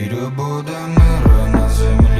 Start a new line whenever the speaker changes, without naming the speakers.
Вірю, буде мир на землі,